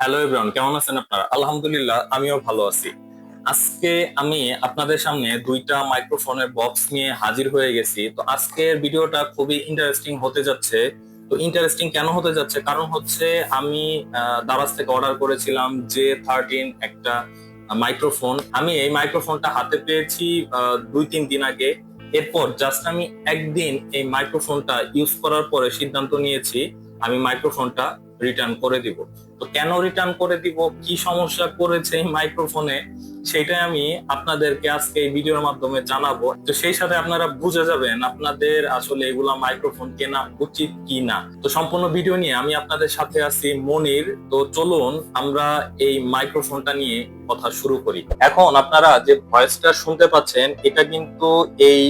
Hello everyone কেমন আছেন আপনারা? আলহামদুলিল্লাহ, আমিও ভালো আছি। আজকে আমি আপনাদের সামনে দুইটা মাইক্রোফোনের বক্স নিয়ে হাজির হয়ে গেছি। তো আজকের ভিডিওটা খুবই ইন্টারেস্টিং হতে যাচ্ছে। তো ইন্টারেস্টিং কেন হতে যাচ্ছে? কারণ হচ্ছে আমি দারাজ থেকে অর্ডার করেছিলাম জে থার্টিন একটা মাইক্রোফোন আমি এই মাইক্রোফোনটা হাতে পেয়েছি দুই তিন দিন আগে। এরপর জাস্ট আমি একদিন এই মাইক্রোফোনটা ইউজ করার পরে সিদ্ধান্ত নিয়েছি, আমি মাইক্রোফোনটা রিটার্ন করে দিব। তো কেন রিটার্ন করে দিব? কি সমস্যা করেছে এই মাইক্রোফোনে সেটাই আমি আপনাদেরকে আজকে এই ভিডিওর মাধ্যমে জানাব। তো সেই সাথে আপনারা বুঝে যাবেন আপনাদের আসলে এগুলা মাইক্রোফোন কেনা উচিত কি না তো সম্পূর্ণ ভিডিও নিয়ে আমি আপনাদের সাথে আছি মনির। তো চলুন আমরা এই মাইক্রোফোনটা নিয়ে কথা শুরু করি। এখন আপনারা যে ভয়েসটা শুনতে পাচ্ছেন, এটা কিন্তু এই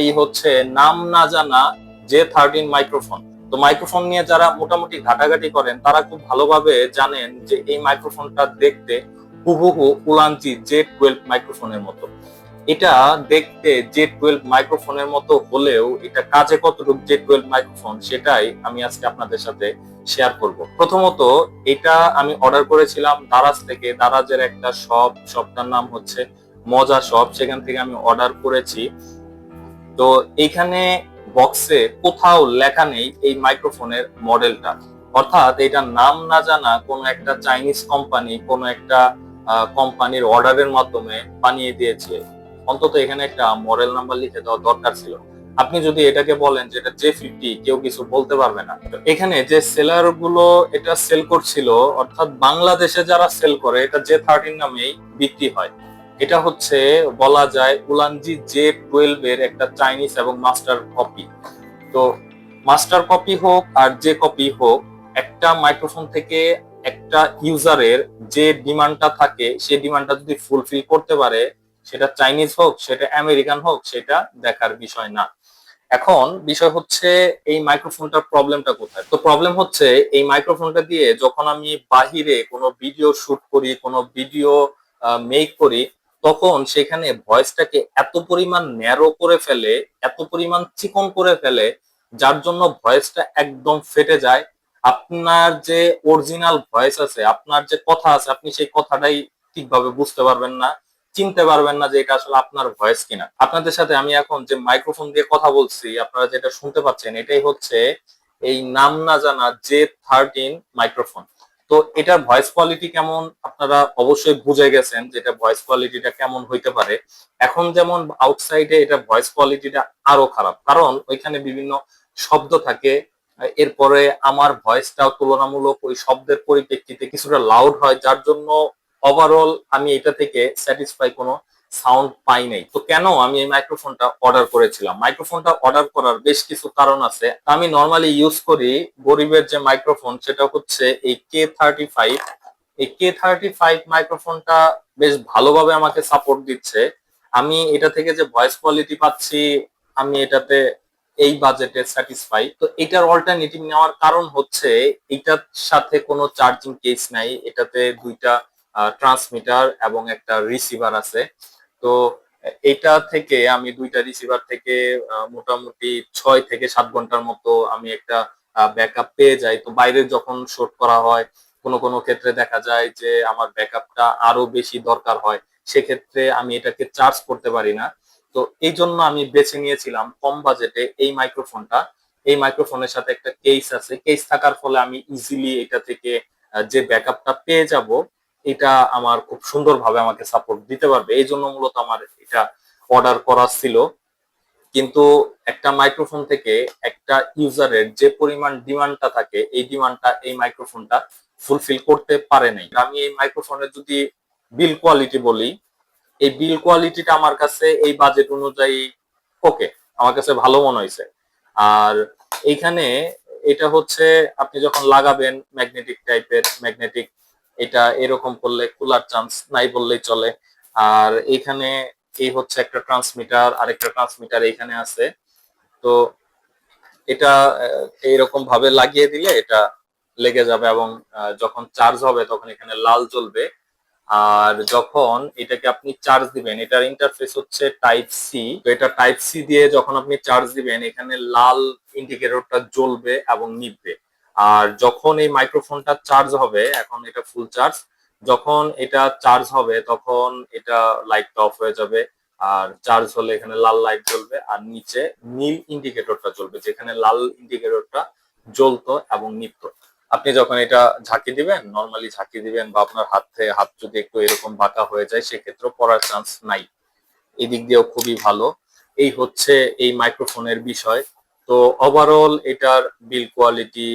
এই হচ্ছে নাম না জানা যে থার্টিন মাইক্রোফোন তো মাইক্রোফোন নিয়ে যারা মোটামুটি ঘাটাঘাটি করেন, তারা খুব ভালোভাবে জানেন যে এই মাইক্রোফোনটা দেখতে হুবহু উলানচি জে টুয়েলভ মাইক্রোফোনের মতো। এটা দেখতে জে টুয়েলভ মাইক্রোফোনের মতো হলেও এটা কাজে কতটুকু জে টুয়েলভ মাইক্রোফোন সেটাই আমি আজকে আপনাদের সাথে শেয়ার করব। প্রথমত এটা আমি অর্ডার করেছিলাম দারাজ থেকে। দারাজের একটা শপ শপটার নাম হচ্ছে মজা শপ সেখান থেকে আমি অর্ডার করেছি। তো এইখানে বক্সে কোথাও লেখা নেই এই মাইক্রোফোনের মডেলটা অর্থাৎ এটা নাম না জানা কোনো একটা চাইনিজ কোম্পানি কোনো একটা কোম্পানির অর্ডারের মাধ্যমে বানিয়ে দিয়েছে। অন্তত এখানে একটা মডেল নাম্বার লিখে দেওয়া দরকার ছিল। আপনি যদি এটাকে বলেন যে এটা জে ফিফটি কেউ কিছু বলতে পারবে না। এখানে যে সেলারগুলো এটা সেল করছিল, অর্থাৎ বাংলাদেশে যারা সেল করে, এটা জে থার্টিন নামেই বিক্রি হয়। এটা হচ্ছে, বলা যায়, উলানজি জে টুয়েলভ এর একটা চাইনিজ এবং মাস্টার কপি। তো মাস্টার কপি হোক আর যে কপি হোক, একটা মাইক্রোফোন থেকে একটা ইউজারের যে ডিমান্ডটা থাকে, সে ডিমান্ডটা যদি ফুলফিল করতে পারে, সেটা চাইনিজ হোক, সেটা আমেরিকান হোক, সেটা দেখার বিষয় না। এখন বিষয় হচ্ছে, এই মাইক্রোফোনটার প্রবলেমটা কোথায়? তো প্রবলেম হচ্ছে, এই মাইক্রোফোনটা দিয়ে যখন আমি বাহিরে কোনো ভিডিও শুট করি, কোনো ভিডিও মেক করি তখন সেখানে ভয়েসটাকে এত পরিমাণ ন্যারো করে ফেলে, এত পরিমাণ চিকন করে ফেলে, যার জন্য ভয়েসটা একদম ফেটে যায়। আপনার যে অরিজিনাল ভয়েস আছে, আপনার যে কথা আছে, আপনি সেই কথাটাই ঠিকভাবে বুঝতে পারবেন না, চিনতে পারবেন না যে এটা আসলে আপনার ভয়েস কিনা। আপনাদের সাথে আমি এখন যে মাইক্রোফোন দিয়ে কথা বলছি, আপনারা যেটা শুনতে পাচ্ছেন, এটাই হচ্ছে এই নাম না জানা জে থার্টিন মাইক্রোফোন তো এটার ভয়েস কোয়ালিটি কেমন? আপনারা অবশ্যই বুঝে গেছেন যে এটা ভয়েস কোয়ালিটিটা কেমন হইতে পারে। এখন যেমন আউটসাইডে এটা ভয়েস কোয়ালিটিটা আরও খারাপ। কারণ ওইখানে বিভিন্ন শব্দ থাকে। এরপরে আমার ভয়েসটাও তুলনামূলক ওই শব্দের পরিপ্রেক্ষিতে কিছুটা লাউড হয়, যার জন্য ওভারঅল আমি এটা থেকে স্যাটিসফাই কোনো সাউন্ড পাই নাই। তো কেন আমি এই মাইক্রোফোনটা অর্ডার করেছিলাম? মাইক্রোফোনটা অর্ডার করার বেশ কিছু কারণ আছে। আমি নর্মালি ইউজ করি গরিবের যে মাইক্রোফোন সেটা হচ্ছে এই কে থার্টি ফাইভ এই কে থার্টি ফাইভ মাইক্রোফোনটা বেশ ভালোভাবে আমাকে সাপোর্ট দিচ্ছে। আমি এটা থেকে যে ভয়েস কোয়ালিটি পাচ্ছি, আমি এটাতে এই বাজেটে স্যাটিসফাই তো এটার অল্টারনেটিভ নেওয়ার কারণ হচ্ছে এটার সাথে কোনো চার্জিং কেস নাই। এটাতে দুইটা ট্রান্সমিটার এবং একটা রিসিভার আছে। তো এটা থেকে আমি দুইটা রিসিভার থেকে মোটামুটি ছয় থেকে সাত ঘণ্টার মতো আমি একটা ব্যাকআপ পেয়ে যাই। তো বাইরে যখন শুট করা হয়, কোনো কোনো ক্ষেত্রে দেখা যায় যে আমার ব্যাকআপটা আরও বেশি দরকার হয়। সেক্ষেত্রে আমি এটাকে চার্জ করতে পারি না। তো এই জন্য আমি বেছে নিয়েছিলাম কম বাজেটে এই মাইক্রোফোনটা এই মাইক্রোফোনের সাথে একটা কেস আছে। কেস থাকার ফলে আমি ইজিলি এটা থেকে যে ব্যাকআপটা পেয়ে যাব এটা আমার খুব সুন্দরভাবে আমাকে সাপোর্ট দিতে পারবে। এই জন্য মূলত আমার এটা অর্ডার করা ছিল। কিন্তু একটা মাইক্রোফোন থেকে একটা ইউজারের যে পরিমাণ ডিমান্ডটা থাকে, এই ডিমান্ডটা এই মাইক্রোফোনটা ফুলফিল করতে পারে নাই। আমি এই মাইক্রোফোনের যদি বিল কোয়ালিটি বলি, এই বিল কোয়ালিটিটা আমার কাছে এই বাজেট অনুযায়ী ওকে আমার কাছে ভালো মনে হয়েছে। আর এইখানে এটা হচ্ছে আপনি যখন লাগাবেন ম্যাগনেটিক টাইপের ম্যাগনেটিক এটা এরকম করলে কুলার চান্স নাই বললেই চলে। আর এখানে এই হচ্ছে একটা ট্রান্সমিটার আরেকটা ট্রান্সমিটার এখানে আছে। তো এটা এইরকম ভাবে লাগিয়ে দিলে এটা লেগে যাবে এবং যখন চার্জ হবে তখন এখানে লাল জ্বলবে। আর যখন এটাকে আপনি চার্জ দিবেন, এটার ইন্টারফেস হচ্ছে টাইপ সি তো এটা টাইপ সি দিয়ে যখন আপনি চার্জ দিবেন, এখানে লাল ইন্ডিকেটরটা জ্বলবে এবং নিববে আর যখন এই মাইক্রোফোনটা চার্জ হবে, এখন এটা ফুল চার্জ যখন এটা চার্জ হবে, তখন এটা লাইটটা অফ হয়ে যাবে, আর চার্জ হলে এখানে লাল লাইট জ্বলবে, আর নিচে নীল ইন্ডিকেটরটা জ্বলবে, যেখানে লাল ইন্ডিকেটরটা জ্বলতো এবং নিত্য আপনি যখন এটা ঝাঁকি দিবেন নর্মালি ঝাঁকি দিবেন বা আপনার হাতে হাত যদি একটু এরকম বাঁকা হয়ে যায় সেক্ষেত্রে পড়ার চান্স নাই। এদিক দিয়েও খুবই ভালো। এই হচ্ছে এই মাইক্রোফোনের বিষয়। তো ওভারঅল এটার বিল কোয়ালিটি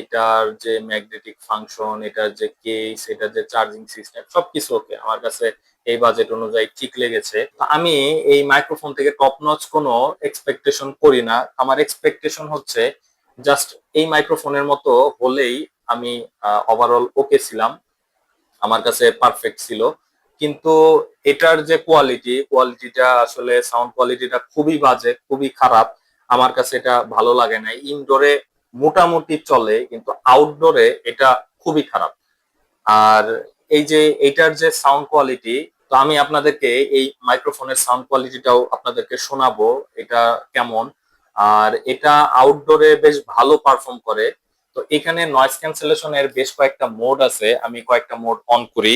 এটার যে ম্যাগনেটিক ফাংশন এটার যে কেস এটার যে চার্জিং সিস্টেম সবকিছু ওকে আমার কাছে এই বাজেট অনুযায়ী ঠিক লেগেছে। আমি এই মাইক্রোফোন থেকে টপ নচ কোনো এক্সপেকটেশন করি না। আমার এক্সপেকটেশন হচ্ছে জাস্ট এই মাইক্রোফোনের মতো হলেই আমি ওভারঅল ওকে ছিলাম। আমার কাছে পারফেক্ট ছিল। কিন্তু এটার যে কোয়ালিটি কোয়ালিটিটা আসলে সাউন্ড কোয়ালিটিটা খুবই বাজে, খুবই খারাপ। আমার কাছে এটা ভালো লাগে না। ইনডোরে মোটামুটি চলে, কিন্তু আউটডোরে এটা খুবই খারাপ। আর এই যে এটার যে সাউন্ড কোয়ালিটি তো আমি আপনাদেরকে এই মাইক্রোফোনের সাউন্ড কোয়ালিটিটাও আপনাদেরকে শোনাবো, এটা কেমন? আর এটা আউটডোরে বেশ ভালো পারফর্ম করে। তো এখানে নয়েজ ক্যান্সেলেশনের বেশ কয়েকটা মোড আছে, আমি কয়েকটা মোড অন করি।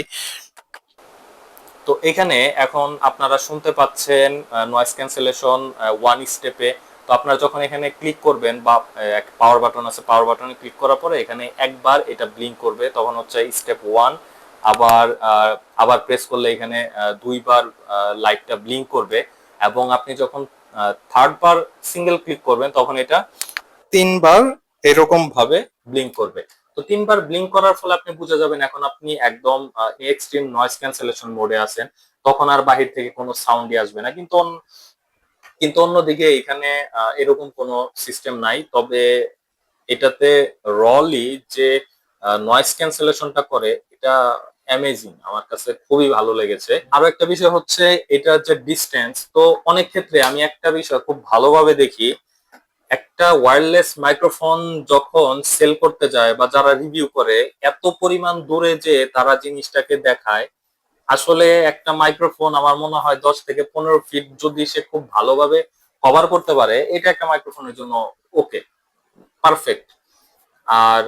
তো এখানে এখন আপনারা শুনতে পাচ্ছেন নয়েজ ক্যান্সেলেশন ওয়ান স্টেপে তো আপনারা যখন এখানে ক্লিক করবেন বা এক পাওয়ার বাটন আছে পাওয়ার বাটনে ক্লিক করার পরে এখানে একবার এটা ব্লিঙ্ক করবে, তখন হচ্ছে স্টেপ ওয়ান আবার আবার প্রেস করলে এখানে দুইবার লাইটটা ব্লিঙ্ক করবে এবং আপনি যখন থার্ড বার সিঙ্গেল ক্লিক করবেন, তখন এটা তিনবার এরকম ভাবে ব্লিঙ্ক করবে। তো তিনবার ব্লিঙ্ক করার ফলে আপনি বুঝে যাবেন এখন আপনি একদম এক্সট্রিম নয়েজ ক্যান্সেলেশন মোডে আছেন, তখন আর বাহির থেকে কোনো সাউন্ডই আসবে না। কিন্তু কিন্তু অন্যদিকে এখানে এরকম কোনো সিস্টেম নাই। তবে এটাতে রলি যে নয়েজ ক্যান্সেলেশনটা করে, এটা অ্যামেজিং আমার কাছে খুবই ভালো লেগেছে। আরও একটা বিষয় হচ্ছে, এটা যে ডিস্টেন্স তো অনেক ক্ষেত্রে আমি একটা বিষয় খুব ভালোভাবে দেখি। একটা ওয়্যারলেস মাইক্রোফোন যখন সেল করতে যায় বা যারা রিভিউ করে, এত পরিমাণ দূরে যে তারা জিনিসটাকে দেখায় আসলে একটা মাইক্রোফোন আমার মনে হয় দশ থেকে পনেরো ফিট যদি সে খুব ভালোভাবে কভার করতে পারে, এটা একটা মাইক্রোফোনের জন্য ওকে পারফেক্ট আর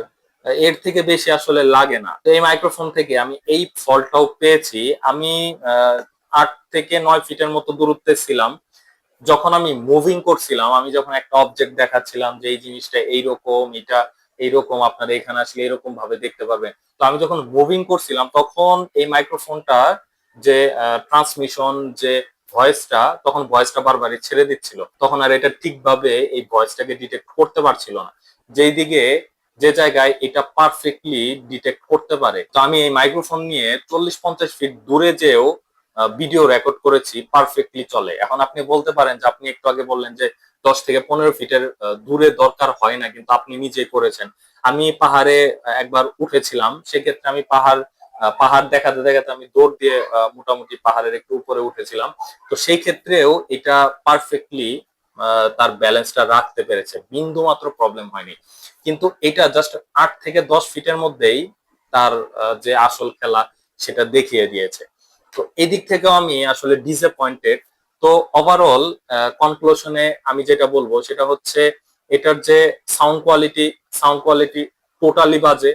এর থেকে বেশি আসলে লাগে না। তো এই মাইক্রোফোন থেকে আমি এই ফলটাও পেয়েছি। আমি আট থেকে নয় ফিটের মতো দূরত্বে ছিলাম। যখন আমি মুভিং করছিলাম, আমি যখন একটা অবজেক্ট দেখাচ্ছিলাম যে এই জিনিসটা এইরকম, এটা এইরকম আপনারা এখানে আসলে এরকম ভাবে দেখতে পারবেন। তো আমি যখন মুভিং করছিলাম, তখন এই মাইক্রোফোনটা যে ট্রান্সমিশন যে ভয়েসটা তখন ভয়েসটা বারবারই ছেড়ে দিচ্ছিল। তখন আর এটা ঠিকভাবে এই ভয়েসটাকে ডিটেক্ট করতে পারছিল না। যেই দিকে যে জায়গায় এটা পারফেক্টলি ডিটেক্ট করতে পারে। তো আমি এই মাইক্রোফোন নিয়ে চল্লিশ পঞ্চাশ ফিট দূরে যেও ভিডিও রেকর্ড করেছি পারফেক্টলি চলে। এখন আপনি বলতে পারেন যে, আপনি একটু আগে বললেন যে দশ থেকে পনেরো ফিটের দূরে দরকার হয় না, কিন্তু আপনি নিজেই করেছেন। আমি পাহাড়ে একবার উঠেছিলাম, সেক্ষেত্রে আমি পাহাড় পাহাড় দেখাতে দেখাতে আমি দৌড় দিয়ে মোটামুটি পাহাড়ের একটু উপরে উঠেছিলাম। তো সেই ক্ষেত্রেও এটা পারফেক্টলি তার ব্যালেন্সটা রাখতে পেরেছে। বিন্দু মাত্র প্রবলেম হয়নি। কিন্তু এটা জাস্ট আট থেকে দশ ফিটের মধ্যেই তার যে আসল খেলা, সেটা দেখিয়ে দিয়েছে। তো এদিক থেকেও আমি আসলে ডিসঅ্যাপয়েন্টেড তো ওভারঅল কনক্লুশনে আমি যেটা বলব সেটা হচ্ছে এটার যে sound quality sound quality totally বাজে।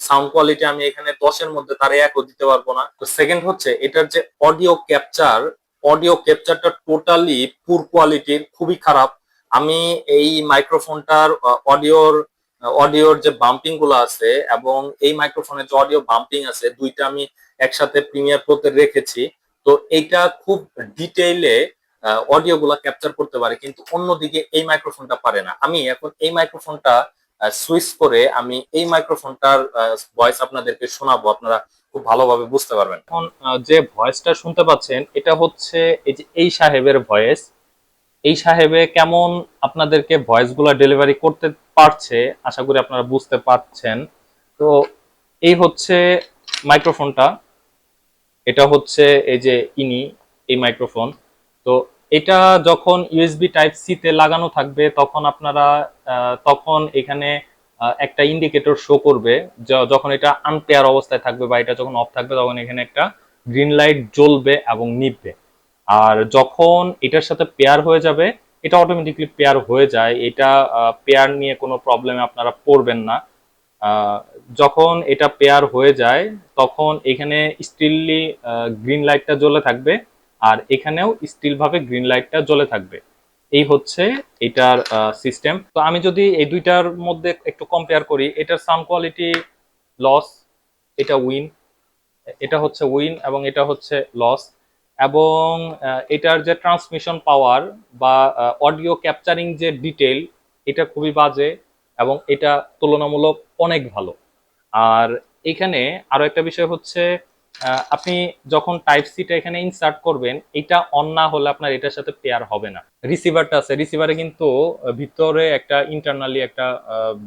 সাউন্ড কোয়ালিটি আমি এখানে দশের মধ্যে তার একও দিতে পারব না। তো সেকেন্ড হচ্ছে এটার যে অডিও ক্যাপচার অডিও ক্যাপচারটা টোটালি পুর কোয়ালিটির খুবই খারাপ। আমি এই মাইক্রোফোনটার অডিওর অডিওর যে বাম্পিংগুলো আছে এবং এই মাইক্রোফোনের যে অডিও বাম্পিং আছে, দুইটা আমি একসাথে প্রিমিয়ার প্রোতে রেখেছি। তো এইটা খুব ডিটেইলে অডিও গুলা ক্যাপচার করতে পারে, কিন্তু অন্যদিকে এই মাইক্রোফোনটা পারে না। আমি এখন এই মাইক্রোফোনটা সুইচ করে আমি এই মাইক্রোফোনটার ভয়েস আপনাদেরকে শোনাবো, আপনারা খুব ভালোভাবে বুঝতে পারবেন। এখন যে ভয়েসটা শুনতে পাচ্ছেন, এটা হচ্ছে এই যে এই সাহেবের ভয়েস এই সাহেবে কেমন আপনাদেরকে ভয়েসগুলা ডেলিভারি করতে পারছে, আশা করি আপনারা বুঝতে পারছেন। তো এই হচ্ছে মাইক্রোফোনটা এটা হচ্ছে এই যে ইনি, এই মাইক্রোফোন তো এটা যখন ইউএসবি টাইপ সি তে লাগানো থাকবে, তখন আপনারা তখন এখানে একটা ইন্ডিকেটর শো করবে যখন এটা আনপেয়ার অবস্থায় থাকবে বা এটা যখন অফ থাকবে, তখন এখানে একটা গ্রিন লাইট জ্বলবে এবং নিভবে। আর যখন এটার সাথে পেয়ার হয়ে যাবে, এটা অটোমেটিকলি পেয়ার হয়ে যায়। এটা পেয়ার নিয়ে কোনো প্রবলেমে আপনারা পড়বেন না। যখন এটা পেয়ার হয়ে যায়, তখন এখানে স্টিললি গ্রিন লাইটটা জ্বলে থাকবে আর এখানেও স্টিল ভাবে গ্রিন লাইটটা জ্বলে থাকবে। এই হচ্ছে এটার সিস্টেম তো আমি যদি এই দুইটার মধ্যে একটু কম্পেয়ার করি, এটার সাউন্ড কোয়ালিটি লস এটা উইন এটা হচ্ছে উইন এবং এটা হচ্ছে লস এবং এটার যে ট্রান্সমিশন পাওয়ার বা অডিও ক্যাপচারিং যে ডিটেল এটা খুবই বাজে এবং এটা তুলনামূলক অনেক ভালো। আর এখানে আরও একটা বিষয় হচ্ছে আপনি যখন টাইপ সিটা এখানে ইনসার্ট করবেন, এটা অন না হলে আপনার এটার সাথে পেয়ার হবে না। রিসিভারটা আছে রিসিভারে কিন্তু ভিতরে একটা ইন্টারনালি একটা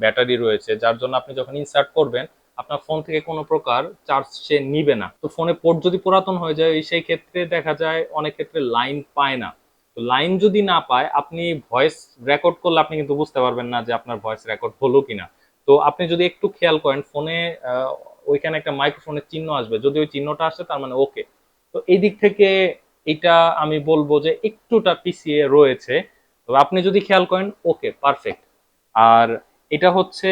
ব্যাটারি রয়েছে, যার জন্য আপনি যখন ইনসার্ট করবেন, আপনার ফোন থেকে কোনো প্রকার চার্জ সে নিবে না। তো ফোনে পোর্ট যদি পুরাতন হয়ে যায়, সেই ক্ষেত্রে দেখা যায় অনেক ক্ষেত্রে লাইন পায় না। তো লাইন যদি না পায়, আপনি ভয়েস রেকর্ড করলে আপনি কিন্তু বুঝতে পারবেন না যে আপনার ভয়েস রেকর্ড হলো কিনা। তো আপনি যদি একটু খেয়াল করেন, ফোনে ওইখানে একটা মাইক্রোফোনের চিহ্ন আসবে। যদি ওই চিহ্নটা আসে, তার মানে ওকে তো এই দিক থেকে এটা আমি বলব যে একটুটা পিছিয়ে রয়েছে। তো আপনি যদি খেয়াল করেন ওকে পারফেক্ট আর এটা হচ্ছে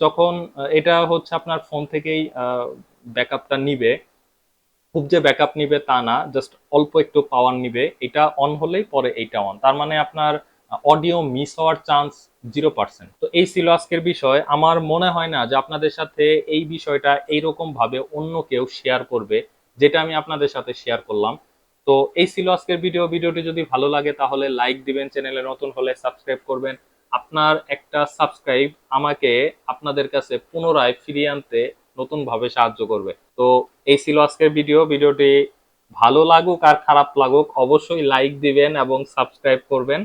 যখন, এটা হচ্ছে আপনার ফোন থেকেই ব্যাকআপটা নিবে। খুব যে ব্যাকআপ নিবে তা না জাস্ট অল্প একটু পাওয়ার নিবে। এটা অন হলেই পরে এইটা অন তার মানে আপনার অডিও মিস হওয়ার চান্স জিরো পার্সেন্ট তো এই ছিল আজকের বিষয়। আমার মনে হয় না যে আপনাদের সাথে এই বিষয়টা এইরকম ভাবে অন্য কেউ শেয়ার করবে, যেটা আমি আপনাদের সাথে শেয়ার করলাম। তো এই ছিল আজকের ভিডিও ভিডিওটি যদি ভালো লাগে তাহলে লাইক দিবেন চ্যানেলে নতুন হলে সাবস্ক্রাইব করবেন। আপনার একটা সাবস্ক্রাইব আমাকে আপনাদের কাছে পুনরায় ফিরিয়ে আনতে নতুন ভাবে সাহায্য করবে। তো এই ছিল আজকের ভিডিও ভিডিওটি ভালো লাগুক আর খারাপ লাগুক অবশ্যই লাইক দিবেন এবং সাবস্ক্রাইব করবেন।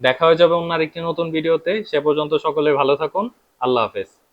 দেখা হয়ে যাবে অন্য একটি নতুন ভিডিওতে। সে পর্যন্ত সকলে ভালো থাকুন। আল্লাহ হাফেজ।